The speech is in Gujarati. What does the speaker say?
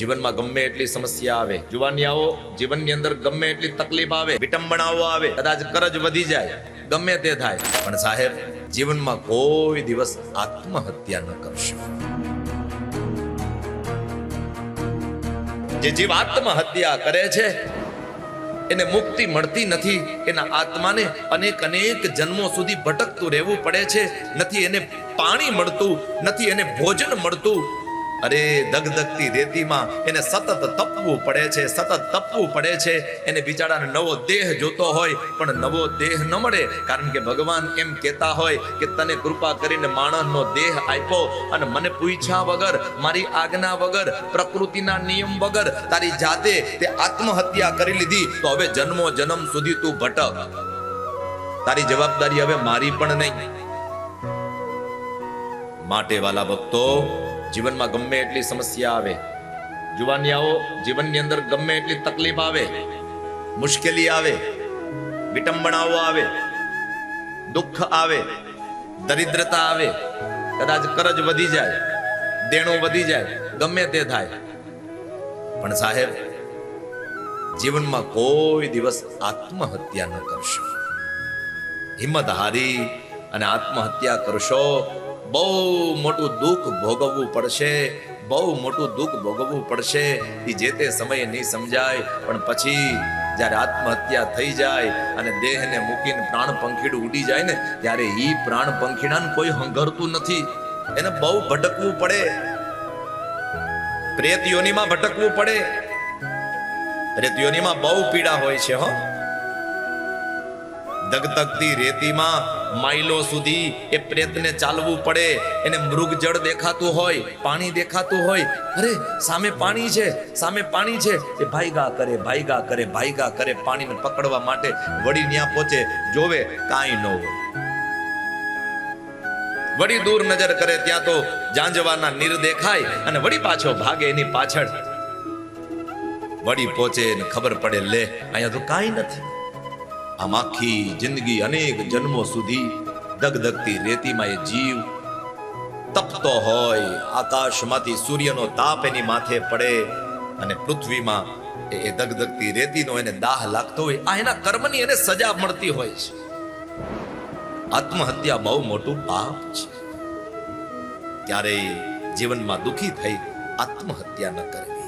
જીવનમાં ગમે એટલી સમસ્યા આવે જુવાનિયાઓ જીવનની અંદર ગમે એટલી તકલીફ આવે, વિટંબણાઓ આવે, કદાચ કરજ વધી જાય, ગમે તે થાય. પણ સાહેબ, જીવનમાં કોઈ દિવસ આત્મહત્યા ન કરશો. જે જીવ આત્મહત્યા કરે છે, એને મુક્તિ મળતી નથી, એના આત્માને અનેક અનેક જન્મો સુધી ભટકતું રહેવું પડે છે. નથી એને પાણી મળતું, નથી એને ભોજન મળતું અરે દગદગતી રેતીમાં એને સતત તપવું પડે છે, સતત તપવું પડે છે. એને બિચારાને નવો દેહ જોતો હોય, પણ નવો દેહ ન મળે. કારણ કે ભગવાન એમ કહેતા હોય કે તને કૃપા કરીને માણસનો દેહ આપ્યો અને મને પૂછ્યા વગર, મારી આજ્ઞા વગર, પ્રકૃતિના નિયમ વગર, તારી જાતે તે આત્મહત્યા કરી લીધી, તો હવે જન્મો જન્મ સુધી તું ભટક. તારી જવાબદારી હવે મારી પણ નહીં. માટે વાલા ભક્તો જીવનમાં ગમે એટલી સમસ્યા આવે. જુવાનિયાઓ જીવનની અંદર ગમે એટલી તકલીફ આવે. મુશ્કેલી આવે. વિટંબણાઓ આવે. દુઃખ આવે. દરિદ્રતા આવે. કદાચ કરજ વધી જાય. દેણો વધી જાય. ગમે તે થાય. પણ સાહેબ, જીવનમાં કોઈ દિવસ આત્મહત્યા ન કરશો. હિંમત હારી અને આત્મહત્યા કરશો બહુ મોટું દુઃખ ભોગવવું પડશે, બહુ મોટું દુઃખ ભોગવવું પડશે. એ જે તે સમયે નહીં સમજાય, પણ પછી જ્યારે આત્મહત્યા થઈ જાય અને દેહને મૂકીને પ્રાણ પંખીડું ઉડી જાય ને, ત્યારે એ પ્રાણ પંખીડાને કોઈ હંગરતું નથી. એને બહુ ભટકવું પડે. પ્રેત યોનીમાં ભટકવું પડે. પ્રેત યોનીમાં બહુ પીડા હોય છે, હો. દગદગતી રેતીમાં માઇલો સુધી એ પ્રેતને ચાલવું પડે. એને મૃગજળ દેખાતું હોય, પાણી દેખાતું હોય. અરે, સામે પાણી છે, સામે પાણી છે. એ ભાઈગા કરે ભાઈગા કરે ભાઈગા કરે પાણીને પકડવા માટે વળી ન્યા પહોંચે જોવે, કાંઈ ન હોય. વળી દૂર નજર કરે ત્યાં તો જાંજવાના નીર દેખાય અને વળી પાછો ભાગે એની પાછળ. વળી પહોંચે ને ખબર પડે, લે, અહીંયા તો કાંઈ નથી. આમ આખી જિંદગી અનેક જન્મો સુધી દગદગતી રેતીમાં એ જીવ તપતો હોય, આકાશમાંથી સૂર્યનો તાપ એની માથે પડે અને પૃથ્વીમાં એ દગદગતી રેતીનો એને દાહ લાગતો હોય, આ એના કર્મની એને સજા મળતી હોય છે. આત્મહત્યા બહુ મોટું પાપ છે. ત્યારે જીવનમાં દુખી થઈ આત્મહત્યા ન કરવી